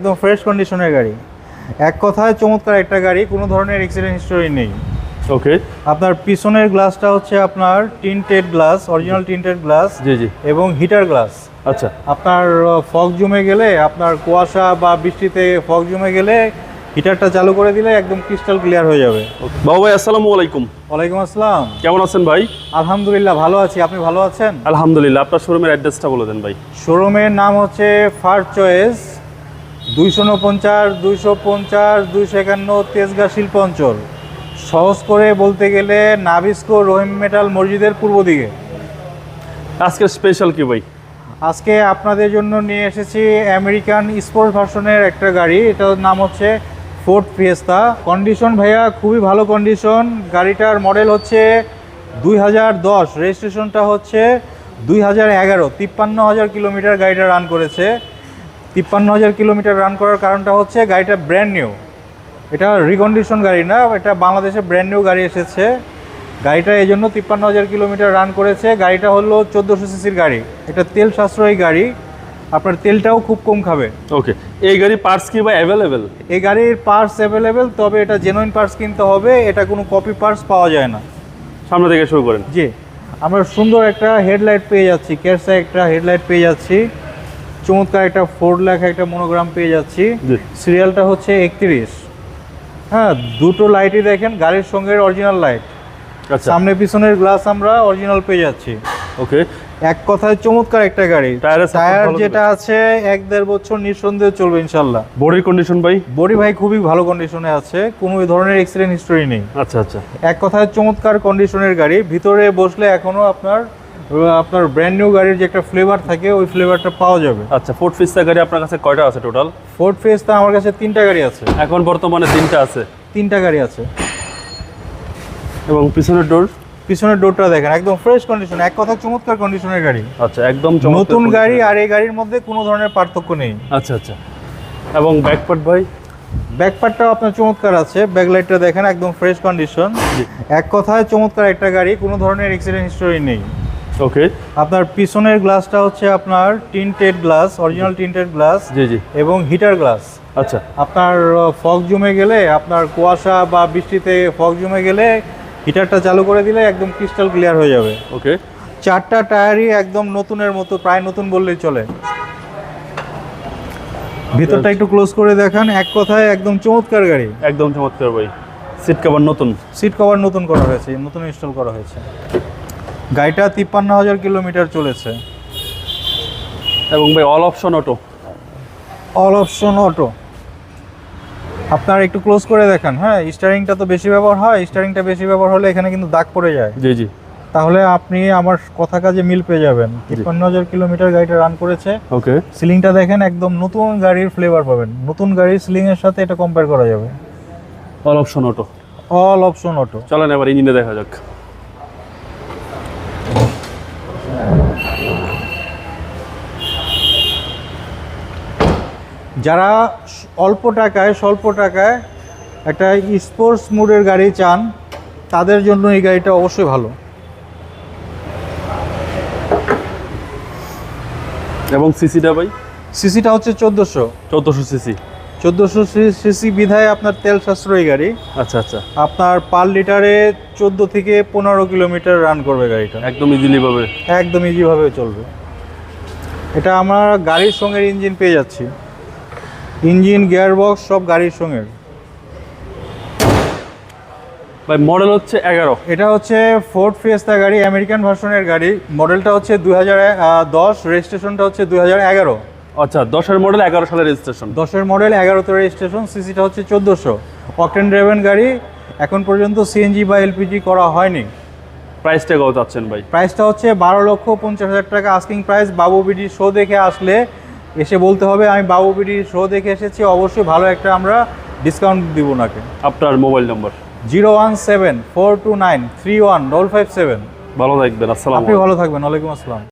একদম ফ্রেশ কন্ডিশনের গাড়ি। এক কথায় চমৎকার একটা গাড়ি কোনো ধরনের অ্যাক্সিডেন্ট হিস্টোরি নেই। ওকে আপনার পিছনের গ্লাসটা হচ্ছে আপনার tinted glass original tinted glass জি জি। এবং হিটার গ্লাস আচ্ছা। আপনার ফগ জমে গেলে আপনার কুয়াশা বা বৃষ্টিতে ফগ জমে গেলে হিটারটা চালু করে দিলে একদম ক্রিস্টাল ক্লিয়ার হয়ে যাবে। বাবু ভাই আসসালামু আলাইকুম। ওয়ালাইকুম আসসালাম। কেমন আছেন ভাই? আলহামদুলিল্লাহ ভালো আছি। আপনি ভালো আছেন? আলহামদুলিল্লাহ আপনার শোরুমের অ্যাড্রেসটা বলে দেন ভাই। শোরুমের নাম হচ্ছে ফার্স্ট চয়েস দুইশো উনপঞ্চাশ দুইশো পঞ্চাশ দুইশো একান্ন তেজগা শিল্প অঞ্চল। সহজ করে বলতে গেলে নাবিস্কো রহিম মেটাল মসজিদের পূর্ব দিকে। আজকের স্পেশাল কি ভাই? আজকে আপনাদের জন্য নিয়ে এসেছি আমেরিকান স্পোর্টস ভার্সনের একটা গাড়ি। এটার নাম হচ্ছে ফোর্ড ফিয়েস্তা। কন্ডিশন ভাইয়া খুবই ভালো কন্ডিশন। গাড়িটার মডেল হচ্ছে দুই হাজার দশ। রেজিস্ট্রেশনটা হচ্ছে দুই হাজার এগারো। তিপ্পান্ন হাজার কিলোমিটার গাড়িটা রান করেছে। তিপ্পান্ন হাজার কিলোমিটার রান করার কারণটা হচ্ছে গাড়িটা ব্র্যান্ড নিউ এটা রিকন্ডিশন গাড়ি না এটা বাংলাদেশে ব্র্যান্ড নিউ গাড়ি এসেছে। গাড়িটা এই জন্য তিপ্পান্ন হাজার কিলোমিটার রান করেছে। গাড়িটা হলো চোদ্দোশো সিসির গাড়ি। এটা তেল সাশ্রয়ী গাড়ি। আপনার তেলটাও খুব কম খাবে। ওকে এই গাড়ি পার্টস কি ভাই অ্যাভেলেবেল এই গাড়ির পার্টস অ্যাভেলেবেল তবে এটা জেনুইন পার্টস কিনতে হবে। এটা কোনো কপি পার্টস পাওয়া যায় না। সামনে থেকে শুরু করেন। জি। আমরা সুন্দর একটা হেডলাইট পেয়ে যাচ্ছি কেরসা একটা হেডলাইট পেয়ে যাচ্ছি। চমৎকার একটা ফোর লেখা একটা মনোগ্রাম পেয়ে যাচ্ছি। সিরিয়ালটা হচ্ছে একত্রিশ। হ্যাঁ দুটো লাইটই দেখেন গাড়ির সঙ্গে অরিজিনাল লাইট আচ্ছা। সামনে পিছনের গ্লাস আমরা অরিজিনাল পেয়ে যাচ্ছি। ওকে এক কথায় চমৎকার একটা গাড়ি। টায়ার যেটা আছে এক দেড় বছর নিঃসন্দেহে চলবে ইনশাল্লাহ বডির কন্ডিশন ভাই? বডি ভাই খুবই ভালো কন্ডিশনে আছে। কোনো ধরনের অ্যাক্সিডেন্ট হিস্টোরি নেই। আচ্ছা আচ্ছা। এক কথায় চমৎকার কন্ডিশনের গাড়ি। ভিতরে বসলে এখনও আপনার আপনার ব্র্যান্ড নিউ গাড়ির যে একটা ফ্লেভার থাকে ওই ফ্লেভারটা পাওয়া যাবে। আচ্ছা ফোর্ট ফিস্তা গাড়ি আপনার কাছে কয়টা আছে টোটাল ফোর্ড ফেসটা আমার কাছে তিনটা গাড়ি আছে। এখন বর্তমানে তিনটা আছে। তিনটা গাড়ি আছে। এবং পিছনের ডোর পিছনের ডোরটা দেখেন একদম ফ্রেশ কন্ডিশন এক কথা চমৎকার কন্ডিশনের গাড়ি। আচ্ছা একদম নতুন গাড়ি আর এই গাড়ির মধ্যে কোনো ধরনের পার্থক্য নেই। আচ্ছা আচ্ছা। এবং ব্যাকপার্ট ভাই? ব্যাকপার্টটাও আপনার চমৎকার আছে। ব্যাকলাইটটা দেখেন একদম ফ্রেশ কন্ডিশন এক কথায় চমৎকার একটা গাড়ি কোনো ধরনের অ্যাক্সিডেন্ট হিস্টোরি নেই। ওকে আপনার পিছনের গ্লাসটা হচ্ছে আপনার tinted glass original tinted glass জি জি। এবং হিটার গ্লাস আচ্ছা। আপনার ফগ জমে গেলে আপনার কুয়াশা বা বৃষ্টিতে ফগ জমে গেলে হিটারটা চালু করে দিলে একদম ক্রিস্টাল ক্লিয়ার হয়ে যাবে। ওকে চারটা টায়ারই একদম নতুনের মতো প্রায় নতুন বললেই চলে। ভিতরটা একটু ক্লোজ করে দেখান এক কথায় একদম চমৎকার গাড়ি। একদম চমৎকার ভাই। সিট কভার নতুন। সিট কভার নতুন করা হয়েছে নতুন ইনস্টল করা হয়েছে। গাড়িটা তিপ্পান্ন হাজার কিলোমিটার চলেছে। এবং ভাই all option auto all option auto আপনার একটু ক্লোজ করে দেখান হ্যাঁ? স্টারিংটা তো বেশি ব্যবহার হয় স্টারিংটা বেশি ব্যবহার হলে এখানে কিন্তু দাগ পড়ে যায়। জি জি। তাহলে আপনি আমার কথা কাজে মিল পেয়ে যাবেন। তিপ্পান্ন হাজার কিলোমিটার গাড়িটা রান করেছে। ওকে। সিলিংটা দেখেন একদম নতুন গাড়ির ফ্লেভার পাবেন। নতুন গাড়ির সিলিং এর সাথে এটা কম্পেয়ার করা যাবে। All option auto all option auto চলেন এবার ইঞ্জিনে দেখা যাক। যারা অল্প টাকায় স্বল্প টাকায় একটা স্পোর্টস মোডের গাড়ি চান তাদের জন্য এই গাড়িটা অবশ্যই ভালো। এবং সিসিটা ভাই? সিসিটা হচ্ছে চোদ্দোশো। চোদ্দোশো সিসি চোদ্দোশো সিসি বিধায় আপনার তেল সাশ্রয়ী গাড়ি। আচ্ছা আচ্ছা। আপনার পার লিটারে চোদ্দ থেকে পনেরো কিলোমিটার রান করবে গাড়িটা। একদম ইজিলি পাবে একদম ইজিভাবে চলবে। এটা আমার গাড়ির সঙ্গে ইঞ্জিন পেয়ে যাচ্ছি। ইঞ্জিন গিয়ারবক্স সব গাড়ির সঙ্গে। ভাই মডেল হচ্ছে এগারো। এটা হচ্ছে ফোর্ড ফিয়েস্তা গাড়ি আমেরিকান ভার্সনের গাড়ি। মডেলটা হচ্ছে দুই হাজার দশ রেজিস্ট্রেশনটা হচ্ছে দুই হাজার এগারো। আচ্ছা দশের মডেল এগারো সালের রেজিস্ট্রেশন দশের মডেল এগারোতে রেজিস্ট্রেশন সিসিটা হচ্ছে চোদ্দোশো। অকটেন ড্রাইভেন গাড়ি এখন পর্যন্ত সিএনজি বা এলপিজি করা হয়নি। প্রাইসটা কত চাচ্ছেন ভাই? প্রাইসটা হচ্ছে বারো লক্ষ পঞ্চাশ হাজার টাকা। Asking price Babu BD show দেখে আসলে এসে বলতে হবে আমি বাবু বিডি শো দেখে এসেছি অবশ্যই ভালো একটা আমরা ডিসকাউন্ট দিব নাকে আপনার mobile number zero one seven four two nine three one double five seven. ভালো থাকবেন আসসালাম আপনি ভালো থাকবেন ওয়ালাইকুম আসসালাম।